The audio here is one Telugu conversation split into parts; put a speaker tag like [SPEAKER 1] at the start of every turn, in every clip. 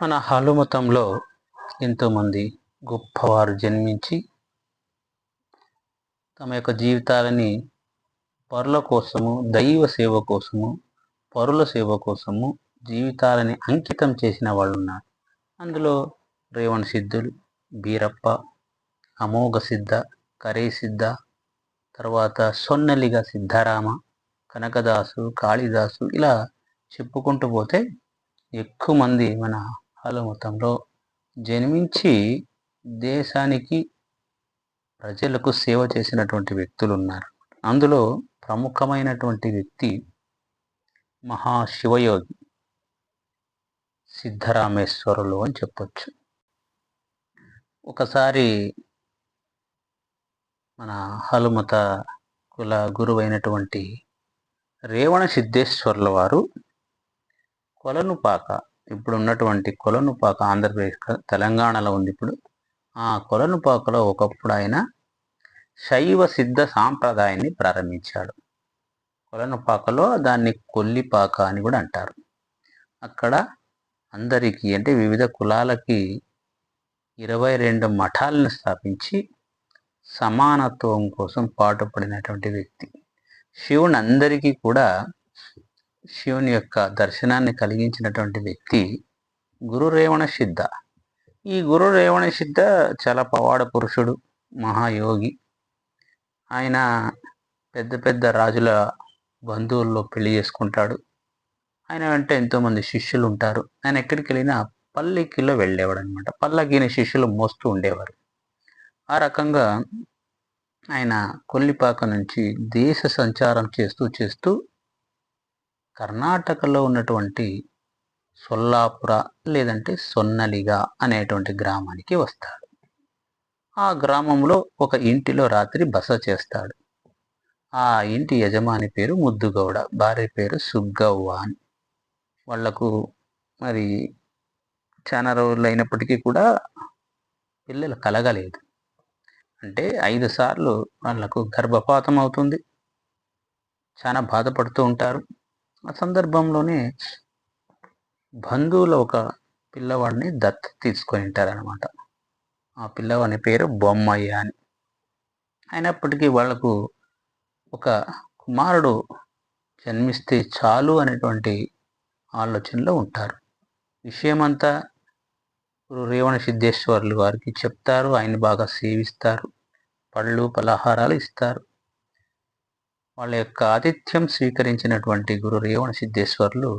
[SPEAKER 1] మన హాలుమతంలో ఎంతోమంది గొప్పవారు జన్మించి తమ యొక్క జీవితాలని పరుల కోసము దైవ సేవ కోసము పరుల సేవ కోసము జీవితాలని అంకితం చేసిన వాళ్ళు ఉన్నారు అందులో రేవణ సిద్ధులు బీరప్ప అమోఘ సిద్ధ కరే సిద్ధ తర్వాత సొన్నలిగ సిద్ధారామ కనకదాసు కాళిదాసు ఇలా చెప్పుకుంటూ పోతే ఎక్కువ మంది మన హాలు మొత్తంలో జన్మించి దేశానికి ప్రజలకు సేవ చేసినటువంటి వ్యక్తులు ఉన్నారు. అందులో ప్రముఖమైనటువంటి వ్యక్తి మహాశివయోగి సిద్ధరామేశ్వరులు అని చెప్పొచ్చు. ఒకసారి మన హనుమత కుల గురువైనటువంటి రేవణ సిద్ధేశ్వర్ల వారు కొలనుపాక ఇప్పుడు ఉన్నటువంటి కొలనుపాక ఆంధ్రప్రదేశ్ తెలంగాణలో ఉంది ఇప్పుడు. ఆ కొలనుపాకలో ఒకప్పుడు ఆయన శైవ సిద్ధ సాంప్రదాయాన్ని ప్రారంభించాడు. కొలనుపాకలో దాన్ని కొల్లిపాక అని కూడా అంటారు. అక్కడ అందరికీ అంటే వివిధ కులాలకి ఇరవై రెండు మఠాలను స్థాపించి సమానత్వం కోసం పాటుపడినటువంటి వ్యక్తి. శివుని అందరికీ కూడా శివుని యొక్క దర్శనాన్ని కలిగించినటువంటి వ్యక్తి గురు రేవణ సిద్ధ. ఈ గురు రేవణ సిద్ధ చాలా పవాడ పురుషుడు మహాయోగి. ఆయన పెద్ద పెద్ద రాజుల బంధువుల్లో పెళ్ళి చేసుకుంటాడు. ఆయన వెంట ఎంతోమంది శిష్యులు ఉంటారు. ఆయన ఎక్కడికి వెళ్ళినా పల్లకిలో వెళ్ళేవాడు అనమాట పల్లకిని శిష్యులు మోస్తూ ఉండేవారు. ఆ రకంగా ఆయన కొల్లిపాక నుంచి దేశ సంచారం చేస్తూ చేస్తూ కర్ణాటకలో ఉన్నటువంటి సొల్లాపుర లేదంటే సొన్నలిగా అనేటువంటి గ్రామానికి వస్తాడు. ఆ గ్రామంలో ఒక ఇంటిలో రాత్రి బస చేస్తాడు. ఆ ఇంటి యజమాని పేరు ముద్దుగౌడ భార్య పేరు సుగ్గవ్వ అని వాళ్ళకు మరి చాలా రోజులు అయినప్పటికీ కూడా పిల్లలు కలగలేదు. అంటే ఐదు సార్లు వాళ్ళకు గర్భపాతం అవుతుంది. చాలా బాధపడుతూ ఉంటారు. ఆ సందర్భంలోనే బంధువుల ఒక పిల్లవాడిని దత్త తీసుకొని ఉంటారనమాట ఆ పిల్లవాడి పేరు బొమ్మయ్య అని. అయినప్పటికీ వాళ్ళకు ఒక కుమారుడు జన్మిస్తే చాలు అనేటువంటి ఆలోచనలో ఉంటారు. విషయమంతా గురు రేవణ సిద్ధేశ్వర్లు వారికి చెప్తారు. ఆయన బాగా సేవిస్తారు. పళ్ళు పలహారాలు ఇస్తారు. వాళ్ళ యొక్క ఆతిథ్యం స్వీకరించినటువంటి గురు రేవణ సిద్ధేశ్వరులు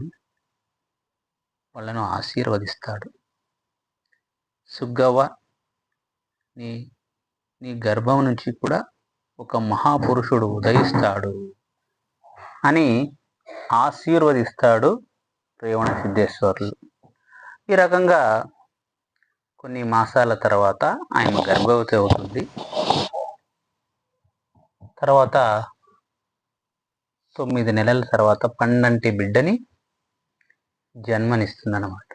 [SPEAKER 1] వాళ్ళను ఆశీర్వదిస్తాడు. సుగ్గవ్వ నీ నీ గర్భం నుంచి కూడా ఒక మహాపురుషుడు ఉదయిస్తాడు అని ఆశీర్వదిస్తాడు రేవణ సిద్ధేశ్వరులు. ఈ రకంగా కొన్ని మాసాల తర్వాత ఆయన గర్భవతి అవుతుంది. తర్వాత తొమ్మిది నెలల తర్వాత పండంటి బిడ్డని జన్మనిస్తుందన్నమాట.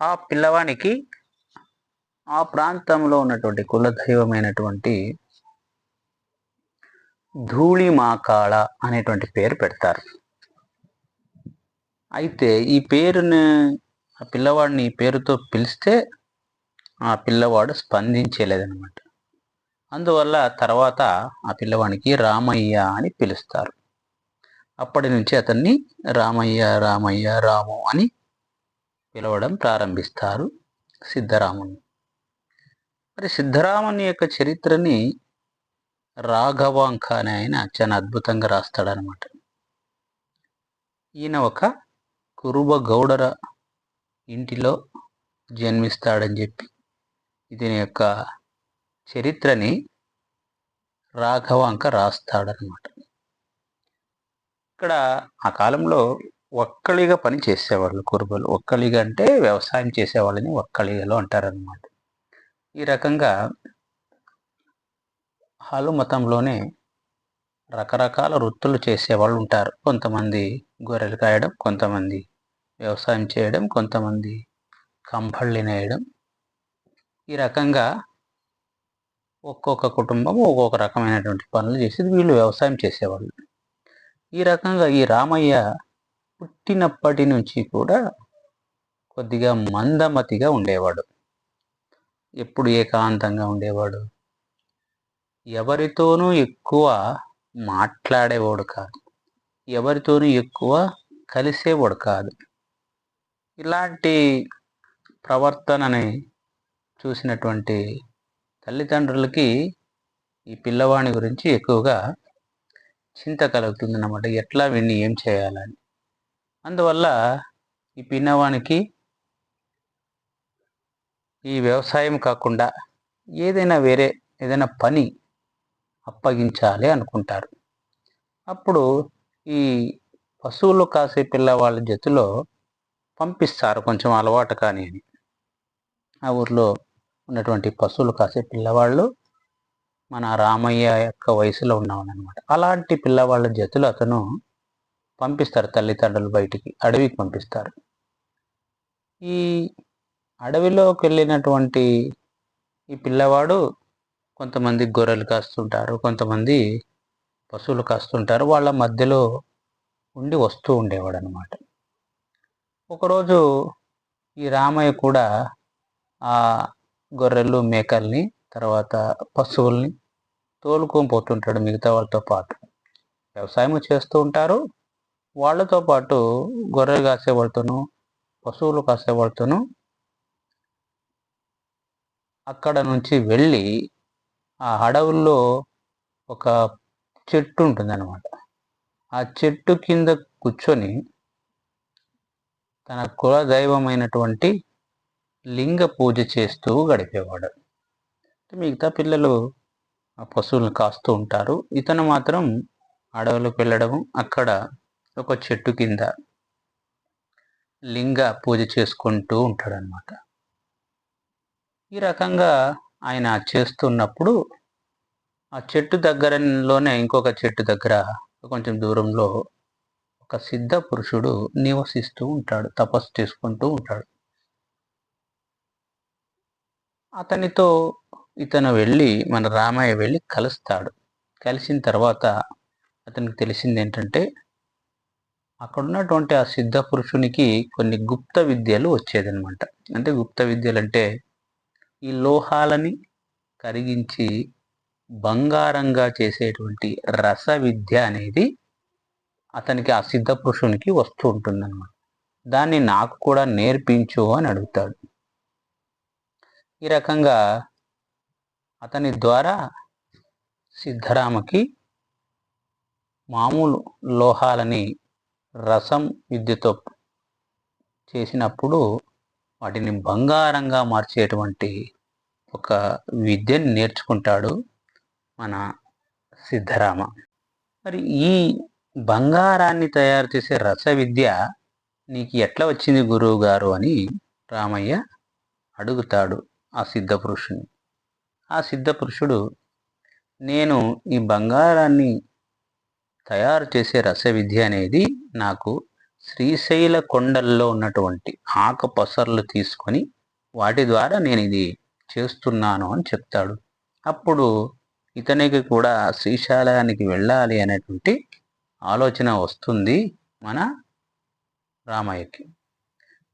[SPEAKER 1] ఆ పిల్లవానికి ఆ ప్రాంతంలో ఉన్నటువంటి కులదైవమైనటువంటి ధూళిమాకాళ అనేటువంటి పేరు పెడతారు. అయితే ఈ పేరుని ఆ పిల్లవాడిని ఈ పేరుతో పిలిస్తే ఆ పిల్లవాడు స్పందించలేదన్నమాట. అందువల్ల తర్వాత ఆ పిల్లవానికి రామయ్య అని పిలుస్తారు. అప్పటి నుంచి అతన్ని రామయ్య రామయ్య రాము అని పిలవడం ప్రారంభిస్తారు సిద్ధరాముని మరి సిద్ధరాముని యొక్క చరిత్రని రాఘవాంక అనే ఆయన చాలా అద్భుతంగా రాస్తాడనమాట ఈయన ఒక కురుబ గౌడర ఇంటిలో జన్మిస్తాడని చెప్పి ఇతని యొక్క చరిత్రని రాఘవాంక రాస్తాడనమాట ఇక్కడ ఆ కాలంలో ఒక్కలిగా పని చేసేవాళ్ళు కురుబలు. ఒక్కలిగా అంటే వ్యవసాయం చేసేవాళ్ళని ఒక్కలిగలు అంటారనమాట ఈ రకంగా హాలు మతంలోనే రకరకాల వృత్తులు చేసేవాళ్ళు ఉంటారు. కొంతమంది గొర్రెలు కాయడం కొంతమంది వ్యవసాయం చేయడం కొంతమంది కంబళ్ళు నేయడం ఈ రకంగా ఒక్కొక్క కుటుంబం ఒక్కొక్క రకమైనటువంటి పనులు చేసేది వీళ్ళు వ్యవసాయం చేసేవాళ్ళు. ఈ రకంగా ఈ రామయ్య పుట్టినప్పటి నుంచి కూడా కొద్దిగా మందమతిగా ఉండేవాడు. ఎప్పుడు ఏకాంతంగా ఉండేవాడు? ఎవరితోనూ ఎక్కువ మాట్లాడేవాడు కాదు. ఎవరితోనూ ఎక్కువ కలిసేవాడు కాదు. ఇలాంటి ప్రవర్తనని చూసినటువంటి తల్లిదండ్రులకి ఈ పిల్లవాడి గురించి ఎక్కువగా చింత కలుగుతుంది అన్నమాట ఎట్లా వీడిని ఏం చేయాలని. అందువల్ల ఈ పిన్నవానికి ఈ వ్యవసాయం కాకుండా ఏదైనా వేరే ఏదైనా పని అప్పగించాలి అనుకుంటారు. అప్పుడు ఈ పశువులు కాసే పిల్లవాళ్ళ జతిలో పంపిస్తారు కొంచెం అలవాటు కానీ అని ఆ ఊర్లో ఉన్నటువంటి పశువులు కాసే పిల్లవాళ్ళు మన రామయ్య యొక్క వయసులో ఉన్నవాడనమాట అలాంటి పిల్లవాళ్ళ జతులు అతను పంపిస్తారు తల్లిదండ్రులు బయటికి అడవికి పంపిస్తారు. ఈ అడవిలోకి వెళ్ళినటువంటి ఈ పిల్లవాడు కొంతమంది గొర్రెలు కాస్తుంటారు కొంతమంది పశువులు కాస్తుంటారు వాళ్ళ మధ్యలో ఉండి వస్తూ ఉండేవాడు అనమాట ఒకరోజు ఈ రామయ్య కూడా ఆ గొర్రెలు మేకల్ని తర్వాత పశువుల్ని తోలుకొని పోతుంటాడు మిగతా వాళ్ళతో పాటు. వ్యవసాయం చేస్తూ ఉంటారు. వాళ్ళతో పాటు గొర్రెలు కాసేవాళ్ళతోనూ పశువులు కాసేవాళ్ళతోనూ అక్కడ నుంచి వెళ్ళి ఆ అడవుల్లో ఒక చెట్టు ఉంటుందన్నమాట. ఆ చెట్టు కింద కూర్చొని తన కుల దైవమైనటువంటి లింగ పూజ చేస్తూ గడిపేవాడు. మిగతా పిల్లలు ఆ పశువులను కాస్తూ ఉంటారు. ఇతను మాత్రం అడవులకు వెళ్ళడం అక్కడ ఒక చెట్టు కింద లింగ పూజ చేసుకుంటూ ఉంటాడనమాట ఈ రకంగా ఆయన చేస్తున్నప్పుడు ఆ చెట్టు దగ్గరలోనే ఇంకొక చెట్టు దగ్గర కొంచెం దూరంలో ఒక సిద్ధ పురుషుడు నివసిస్తూ ఉంటాడు తపస్సు చేసుకుంటూ ఉంటాడు. అతనితో ఇతను వెళ్ళి మన రామయ్య వెళ్ళి కలుస్తాడు. కలిసిన తర్వాత అతనికి తెలిసింది ఏంటంటే అక్కడ ఉన్నటువంటి ఆ సిద్ధ పురుషునికి కొన్ని గుప్త విద్యలు వచ్చేదనమాట అంటే గుప్త విద్యలు అంటే ఈ లోహాలని కరిగించి బంగారంగా చేసేటువంటి రస విద్య అనేది అతనికి ఆ సిద్ధ పురుషునికి వస్తూ ఉంటుందన్నమాట. దాన్ని నాకు కూడా నేర్పించు అని అడుగుతాడు. ఈ రకంగా అతని ద్వారా సిద్ధరామకి మామూలు లోహాలని రసం విద్యతో చేసినప్పుడు వాటిని బంగారంగా మార్చేటువంటి ఒక విద్యని నేర్చుకుంటాడు మన సిద్ధరామ. మరి ఈ బంగారాన్ని తయారు చేసే రస విద్య నీకు ఎట్లా వచ్చింది గురువు గారు అని రామయ్య అడుగుతాడు. ఆ సిద్ధపురుషుణ్ణి ఆ సిద్ధపురుషుడు నేను ఈ బంగారాన్ని తయారు చేసే రస విద్య అనేది నాకు శ్రీశైల కొండల్లో ఉన్నటువంటి ఆక పసర్లు తీసుకొని వాటి ద్వారా నేను ఇది చేస్తున్నాను అని చెప్తాడు. అప్పుడు ఇతనికి కూడా శ్రీశైలానికి వెళ్ళాలి అనేటువంటి ఆలోచన వస్తుంది మన రామయ్యకి.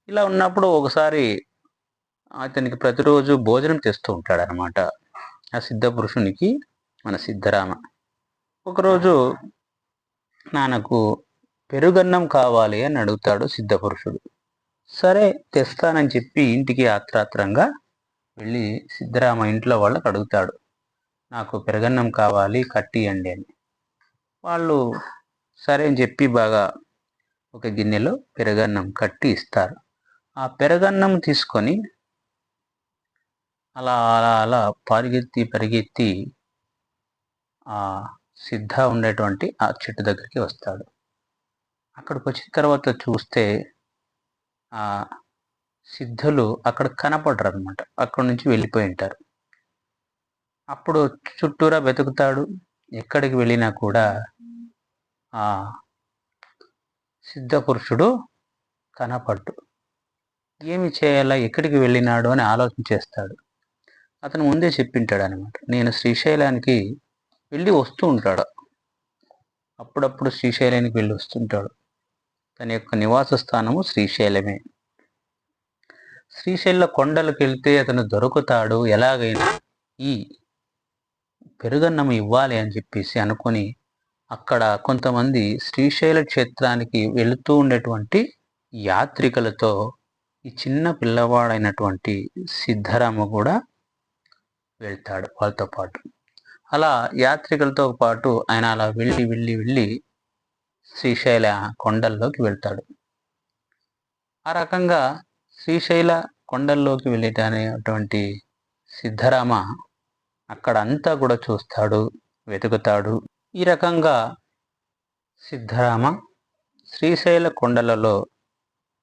[SPEAKER 1] ఇలా ఉన్నప్పుడు ఒకసారి అతనికి ప్రతిరోజు భోజనం తెస్తూ ఉంటాడు అనమాట ఆ సిద్ధ పురుషునికి మన సిద్ధరామ. ఒకరోజు నాన్నకు పెరుగన్నం కావాలి అని అడుగుతాడు సిద్ధపురుషుడు సరే తెస్తానని చెప్పి ఇంటికి ఆత్రాత్రంగా వెళ్ళి సిద్ధరామ ఇంట్లో వాళ్ళకి అడుగుతాడు. నాకు పెరగన్నం కావాలి కట్టియండి అని. వాళ్ళు సరే అని చెప్పి బాగా ఒక గిన్నెలో పెరగన్నం కట్టి ఇస్తారు. ఆ పెరగన్నం తీసుకొని అలా అలా అలా పరిగెత్తి పరిగెత్తి ఆ సిద్ధ ఉండేటువంటి ఆ చెట్టు దగ్గరికి వస్తాడు. అక్కడికి వచ్చిన తర్వాత చూస్తే ఆ సిద్ధులు అక్కడ కనపడరు అనమాట అక్కడి నుంచి వెళ్ళిపోయి ఉంటారు. అప్పుడు చుట్టూరా వెతుకుతాడు. ఎక్కడికి వెళ్ళినా కూడా ఆ సిద్ధ పురుషుడు కనపడ్డు. ఏమి చేయాలా ఎక్కడికి వెళ్ళినాడు అని ఆలోచన చేస్తాడు. అతను ముందే చెప్పింటాడు అనమాట నేను శ్రీశైలానికి వెళ్ళి వస్తూ ఉంటాడు. అప్పుడప్పుడు శ్రీశైలానికి వెళ్ళి వస్తుంటాడు. తన యొక్క నివాస స్థానము శ్రీశైలమే. శ్రీశైల కొండలకు వెళ్తే అతను దొరుకుతాడు. ఎలాగైనా ఈ పెరుగన్నం ఇవ్వాలి అని చెప్పేసి అనుకొని అక్కడ కొంతమంది శ్రీశైల క్షేత్రానికి వెళుతూ ఉండేటువంటి యాత్రికులతో ఈ చిన్న పిల్లవాడైనటువంటి సిద్ధరామ కూడా వెళ్తాడు వాళ్ళతో పాటు. అలా యాత్రికులతో పాటు ఆయన అలా వెళ్ళి వెళ్ళి వెళ్ళి శ్రీశైల కొండల్లోకి వెళ్తాడు. ఆ రకంగా శ్రీశైల కొండల్లోకి వెళ్ళేటటువంటి సిద్ధరామ అక్కడ అంతా కూడా చూస్తాడు వెతుకుతాడు. ఈ రకంగా సిద్ధరామ శ్రీశైల కొండలలో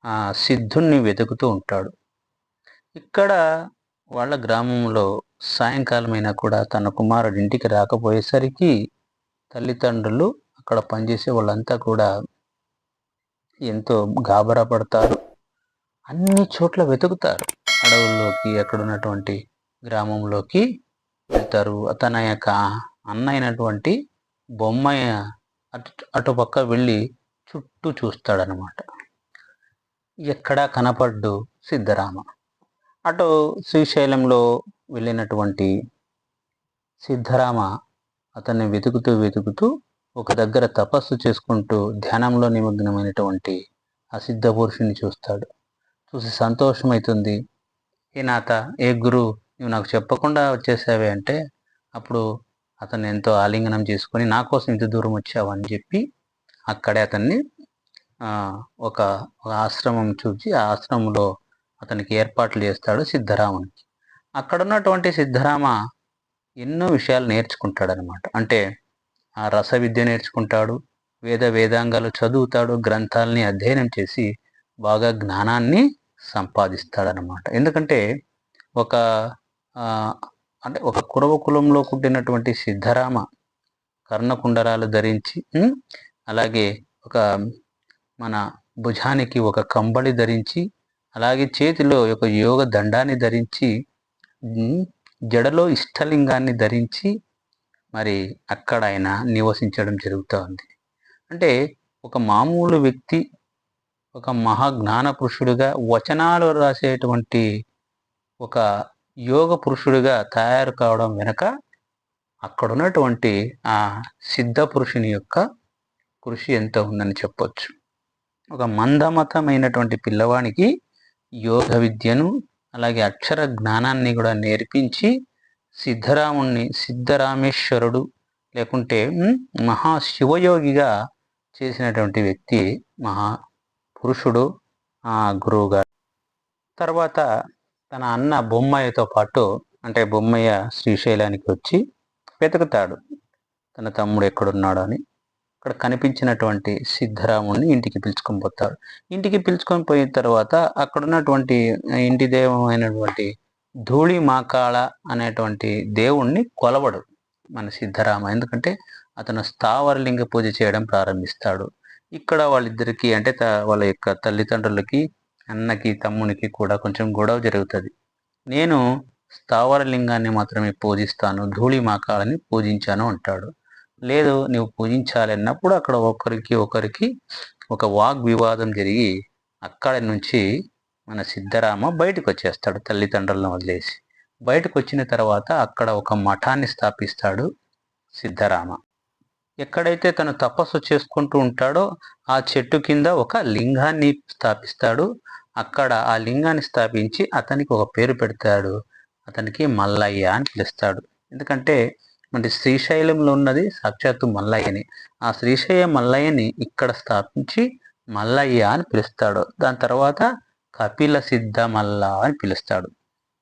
[SPEAKER 1] ఆ సిద్ధుణ్ణి వెతుకుతూ ఉంటాడు. ఇక్కడ వాళ్ళ గ్రామంలో సాయంకాలమైనా కూడా తన కుమారుడు ఇంటికి రాకపోయేసరికి తల్లిదండ్రులు అక్కడ పనిచేసే వాళ్ళంతా కూడా ఎంతో గాబరా పడతారు. అన్ని చోట్ల వెతుకుతారు. అడవుల్లోకి అక్కడ ఉన్నటువంటి గ్రామంలోకి వెళ్తారు. తన యొక్క అన్న అయినటువంటి బొమ్మయ్య అటు అటుపక్క వెళ్ళి చుట్టూ చూస్తాడనమాట ఎక్కడా కనపడ్డు సిద్ధరామ. అటు శ్రీశైలంలో వెళ్ళినటువంటి సిద్ధరామ అతన్ని వెతుకుతూ వెతుకుతూ ఒక దగ్గర తపస్సు చేసుకుంటూ ధ్యానంలో నిమగ్నమైనటువంటి ఆ సిద్ధ పురుషుని చూస్తాడు. చూసి సంతోషమవుతుంది ఏ నాత ఏ గురు నువ్వు నాకు చెప్పకుండా వచ్చేసావే అంటే అప్పుడు అతన్ని ఎంతో ఆలింగనం చేసుకొని నా కోసం ఇంత దూరం వచ్చావు అని చెప్పి అక్కడే అతన్ని ఒక ఆశ్రమం చూసి ఆ ఆశ్రమంలో అతనికి ఏర్పాట్లు చేస్తాడు సిద్ధరామునికి. అక్కడ ఉన్నటువంటి సిద్ధరామ ఎన్నో విషయాలు నేర్చుకుంటాడు అనమాట అంటే ఆ రస విద్య నేర్చుకుంటాడు వేద వేదాంగాలు చదువుతాడు గ్రంథాలని అధ్యయనం చేసి బాగా జ్ఞానాన్ని సంపాదిస్తాడనమాట. ఎందుకంటే ఒక అంటే ఒక కురవ కులంలో పుట్టినటువంటి సిద్ధరామ కర్ణకుండరాలు ధరించి అలాగే ఒక మన భుజానికి ఒక కంబళి ధరించి అలాగే చేతిలో ఒక యోగ దండాన్ని ధరించి జడలో ఇష్టలింగాన్ని ధరించి మరి అక్కడ ఆయన నివసించడం జరుగుతూ ఉంది. అంటే ఒక మామూలు వ్యక్తి ఒక మహాజ్ఞాన పురుషుడిగా వచనాలు రాసేటువంటి ఒక యోగ పురుషుడిగా తయారు కావడం వెనుక అక్కడ ఉన్నటువంటి ఆ సిద్ధ పురుషుని యొక్క కృషి ఎంత ఉందని చెప్పొచ్చు. ఒక మందమతమైనటువంటి పిల్లవానికి యోగ విద్యను అలాగే అక్షర జ్ఞానాన్ని కూడా నేర్పించి సిద్ధరాముణ్ణి సిద్ధరామేశ్వరుడు లేకుంటే మహాశివయోగిగా చేసినటువంటి వ్యక్తి మహా పురుషుడు ఆ గురువుగారు. తర్వాత తన అన్న బొమ్మయ్యతో పాటు అంటే బొమ్మయ్య శ్రీశైలానికి వచ్చి వెతుకుతాడు. తన తమ్ముడు ఎక్కడున్నాడు అని అక్కడ కనిపించినటువంటి సిద్ధరాముడిని ఇంటికి పిలుచుకొని పోతాడు ఇంటికి పిలుచుకొని పోయిన తర్వాత అక్కడ ఉన్నటువంటి ఇంటి దేవమైనటువంటి ధూళి మాకాళ అనేటువంటి దేవుణ్ణి కొలవడు మన సిద్ధరామ. ఎందుకంటే అతను స్థావరలింగ పూజ చేయడం ప్రారంభిస్తాడు. ఇక్కడ వాళ్ళిద్దరికి అంటే వాళ్ళ యొక్క తల్లిదండ్రులకి అన్నకి తమ్మునికి కూడా కొంచెం గొడవ జరుగుతుంది. నేను స్థావరలింగాన్ని మాత్రమే పూజిస్తాను ధూళి మాకాలని పూజించాను అంటాడు. లేదు నువ్వు పూజించాలి అన్నప్పుడు అక్కడ ఒకరికి ఒకరికి ఒక వాగ్ వివాదం జరిగి అక్కడి నుంచి మన సిద్ధరామ బయటకు వచ్చేస్తాడు తల్లిదండ్రులను వదిలేసి. బయటకు వచ్చిన తర్వాత అక్కడ ఒక మఠాన్ని స్థాపిస్తాడు సిద్ధరామ. ఎక్కడైతే తను తపస్సు చేసుకుంటూ ఉంటాడో ఆ చెట్టు కింద ఒక లింగాన్ని స్థాపిస్తాడు. అక్కడ ఆ లింగాన్ని స్థాపించి అతనికి ఒక పేరు పెడతాడు. అతనికి మల్లయ్య అని పిలుస్తాడు. ఎందుకంటే మన శ్రీశైలంలో ఉన్నది సాక్షాత్తు మల్లయ్యని. ఆ శ్రీశైల మల్లయ్యని ఇక్కడ స్థాపించి మల్లయ్య అని పిలుస్తాడు. దాని తర్వాత కపిల సిద్ధ మల్ల అని పిలుస్తాడు.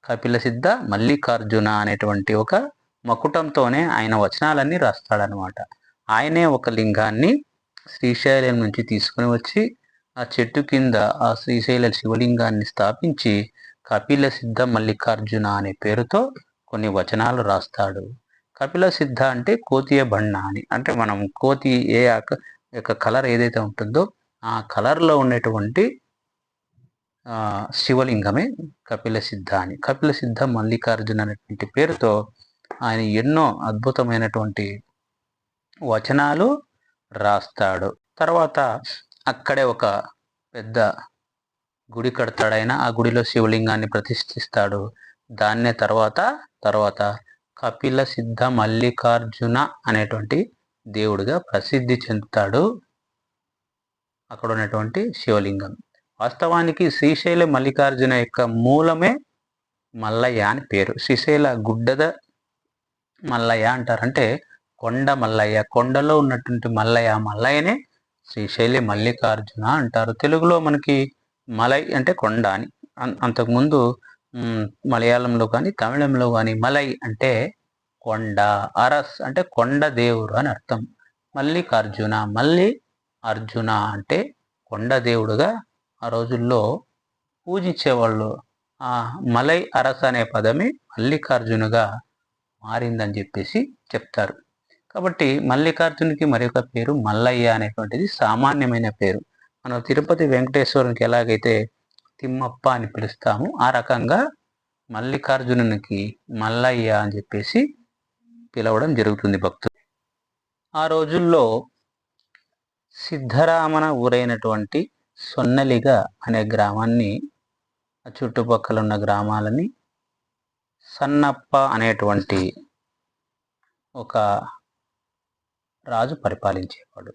[SPEAKER 1] కపిల సిద్ధ మల్లికార్జున అనేటువంటి ఒక మకుటంతోనే ఆయన వచనాలన్నీ రాస్తాడనమాట ఆయనే ఒక లింగాన్ని శ్రీశైలం నుంచి తీసుకుని వచ్చి ఆ చెట్టు కింద ఆ శ్రీశైల శివలింగాన్ని స్థాపించి కపిల సిద్ధ మల్లికార్జున అనే పేరుతో కొన్ని వచనాలు రాస్తాడు. కపిల సిద్ధ అంటే కోతియ బండ అని. అంటే మనం కోతి ఏ యొక్క కలర్ ఏదైతే ఉంటుందో ఆ కలర్లో ఉండేటువంటి శివలింగమే కపిల సిద్ధ అని. కపిల సిద్ధ మల్లికార్జున అనేటువంటి పేరుతో ఆయన ఎన్నో అద్భుతమైనటువంటి వచనాలు రాస్తాడు. తర్వాత అక్కడే ఒక పెద్ద గుడి కడతాడైనా ఆ గుడిలో శివలింగాన్ని ప్రతిష్ఠిస్తాడు. దాన్నే తర్వాత తర్వాత కపిల సిద్ధ మల్లికార్జున అనేటువంటి దేవుడిగా ప్రసిద్ధి చెందుతాడు. అక్కడ ఉన్నటువంటి శివలింగం. వాస్తవానికి శ్రీశైల మల్లికార్జున యొక్క మూలమే మల్లయ్య అని పేరు. శ్రీశైల గుడ్డద మల్లయ్య అంటారంటే కొండ మల్లయ్య. కొండలో ఉన్నటువంటి మల్లయ్య మల్లయ్యనే శ్రీశైలి మల్లికార్జున అంటారు. తెలుగులో మనకి మలై అంటే కొండ అని అంతకుముందు మలయాళంలో కానీ తమిళంలో కానీ మలై అంటే కొండ అరస్ అంటే కొండ దేవుడు అని అర్థం. మల్లికార్జున మల్లి అర్జున అంటే కొండ దేవుడుగా ఆ రోజుల్లో పూజించేవాళ్ళు. ఆ మలై అరస్ అనే పదమే మల్లికార్జునుగా మారిందని చెప్పేసి చెప్తారు. కాబట్టి మల్లికార్జునికి మరొక పేరు మల్లయ్య అనేటువంటిది సామాన్యమైన పేరు. మనం తిరుపతి వెంకటేశ్వరునికి ఎలాగైతే తిమ్మప్ప అని పిలుస్తాము. ఆ రకంగా మల్లికార్జునునికి మల్లయ్య అని చెప్పేసి పిలవడం జరుగుతుంది భక్తులు. ఆ రోజుల్లో సిద్ధరామన ఊరైనటువంటి సొన్నలిగ అనే గ్రామాన్ని చుట్టుపక్కల ఉన్న గ్రామాలని సన్నప్ప అనేటువంటి ఒక రాజు పరిపాలించేవాడు.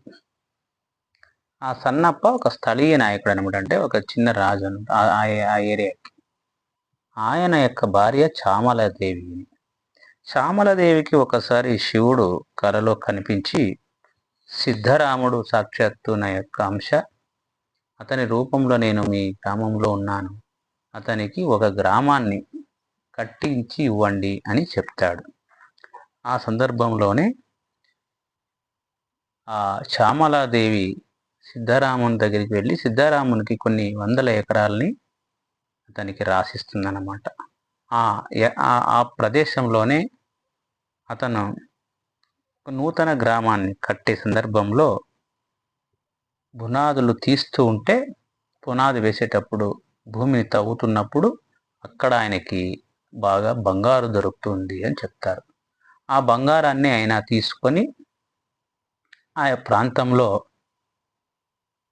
[SPEAKER 1] ఆ సన్నప్ప ఒక స్థళీయ నాయకుడు అనమాట. అంటే ఒక చిన్న రాజు ఆ ఏరియాకి ఆయన యొక్క భార్య చామలదేవి. చామలదేవికి ఒకసారి శివుడు కలలో కనిపించి సిద్ధరాముడు సాక్షాత్తు నా యొక్క అంశ. అతని రూపంలో నేను మీ గ్రామంలో ఉన్నాను. అతనికి ఒక గ్రామాన్ని కట్టించి ఇవ్వండి అని చెప్తాడు. ఆ సందర్భంలోనే ఆ శ్యామలాదేవి సిద్ధరాముని దగ్గరికి వెళ్ళి సిద్ధరామునికి కొన్ని వందల ఎకరాలని అతనికి రాసిస్తుందన్నమాట. ఆ ప్రదేశంలోనే అతను నూతన గ్రామాన్ని కట్టే సందర్భంలో బునాదులు తీస్తూ ఉంటే పునాది వేసేటప్పుడు భూమిని తవ్వుతున్నప్పుడు అక్కడ ఆయనకి బాగా బంగారు దొరుకుతుంది అని చెప్తారు. ఆ బంగారాన్ని ఆయన తీసుకొని ఆ ప్రాంతంలో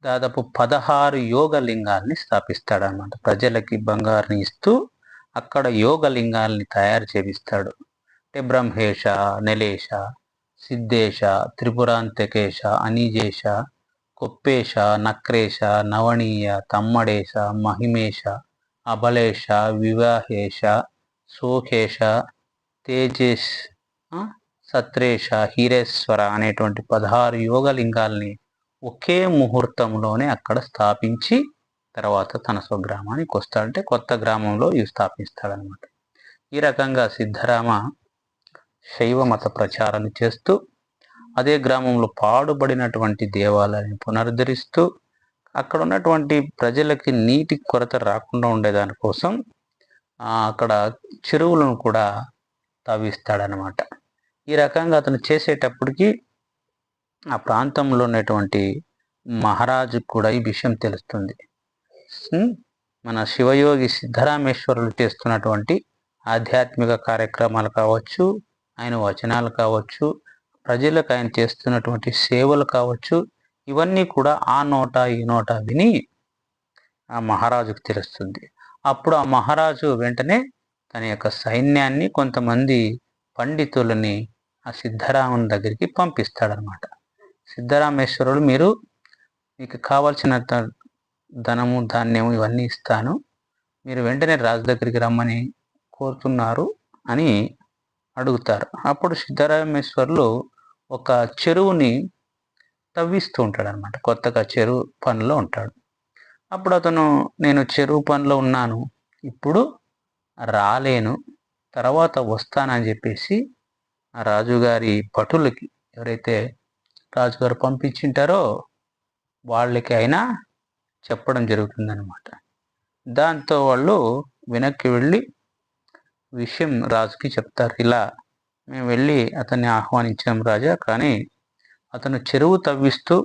[SPEAKER 1] దాదాపు పదహారు యోగ లింగాల్ని స్థాపిస్తాడనమాట ప్రజలకి బంగారుని ఇస్తూ అక్కడ యోగ లింగాల్ని తయారు చేపిస్తాడు. అంటే బ్రహ్మేశ నెలేశ సిద్ధేశ త్రిపురాంతకేశ అనిజేష కొప్పేశ నక్రేశ నవణీయ తమ్మడేశ మహిమేశ అబలేశ వివాహేశ సోకేశ తేజేశ్ సత్రేష హీరేశ్వర అనేటువంటి పదహారు యోగలింగాల్ని ఒకే ముహూర్తంలోనే అక్కడ స్థాపించి తర్వాత తన స్వగ్రామానికి వస్తాడంటే కొత్త గ్రామంలో ఇవి స్థాపిస్తాడనమాట ఈ రకంగా సిద్ధరామ శైవ మత ప్రచారం చేస్తూ అదే గ్రామంలో పాడుబడినటువంటి దేవాలయాన్ని పునరుద్ధరిస్తూ అక్కడ ఉన్నటువంటి ప్రజలకి నీటి కొరత రాకుండా ఉండేదాని కోసం అక్కడ చెరువులను కూడా తవ్విస్తాడనమాట ఈ రకంగా అతను చేసేటప్పటికి ఆ ప్రాంతంలో ఉన్నటువంటి మహారాజు కూడా ఈ విషయం తెలుస్తుంది. మన శివయోగి సిద్ధరామేశ్వరులు చేస్తున్నటువంటి ఆధ్యాత్మిక కార్యక్రమాలు కావచ్చు ఆయన వచనాలు కావచ్చు ప్రజలకు ఆయన చేస్తున్నటువంటి సేవలు కావచ్చు ఇవన్నీ కూడా ఆ నోట ఈ నోట విని ఆ మహారాజుకు తెలుస్తుంది. అప్పుడు ఆ మహారాజు వెంటనే తన యొక్క సైన్యాన్ని కొంతమంది పండితులని ఆ సిద్ధరాముని దగ్గరికి పంపిస్తాడనమాట సిద్ధరామేశ్వరుడు మీరు మీకు కావాల్సిన ధనము ధాన్యము ఇవన్నీ ఇస్తాను. మీరు వెంటనే రాజు దగ్గరికి రమ్మని కోరుతున్నారు అని అడుగుతారు. అప్పుడు సిద్ధరామేశ్వరులు ఒక చెరువుని తవ్విస్తూ ఉంటాడు అనమాట కొత్తగా చెరువు పనిలో ఉంటాడు. అప్పుడు అతను నేను చెరువు పనిలో ఉన్నాను. ఇప్పుడు రాలేను. తర్వాత వస్తానని చెప్పేసి ఆ రాజుగారి భటులకి ఎవరైతే రాజుగారు పంపించింటారో వాళ్ళకి అయినా చెప్పడం జరుగుతుందనమాట దాంతో వాళ్ళు వెనక్కి వెళ్ళి విషయం రాజుకి చెప్తారు. ఇలా మేము వెళ్ళి అతన్ని ఆహ్వానించాం రాజా కానీ అతను చెరువు తవ్విస్తూ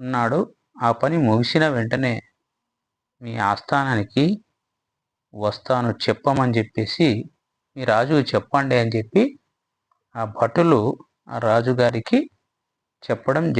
[SPEAKER 1] ఉన్నాడు. ఆ పని ముగిసిన వెంటనే మీ ఆస్థానానికి వస్తాను చెప్పమని చెప్పేసి మీ రాజు చెప్పండి అని చెప్పి ఆ భటులు ఆ రాజుగారికి చెప్పడం